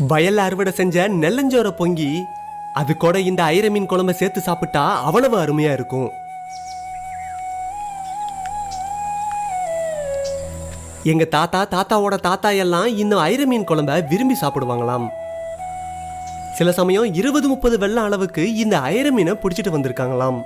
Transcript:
வயல்ல அறுவடை செஞ்ச நெல்லஞ்சோர பொங்கி அது கூட இந்த ஐர மீன் குழம்ப சேர்த்து சாப்பிட்டா அவ்வளவு அருமையா இருக்கும். எங்க தாத்தா தாத்தாவோட தாத்தா எல்லாம் இன்னும் ஐர மீன் குழம்ப விரும்பி சாப்பிடுவாங்களாம். சில சமயம் இருபது முப்பது வெள்ளம் அளவுக்கு இந்த ஐர மீனை பிடிச்சிட்டு வந்திருக்காங்களாம்.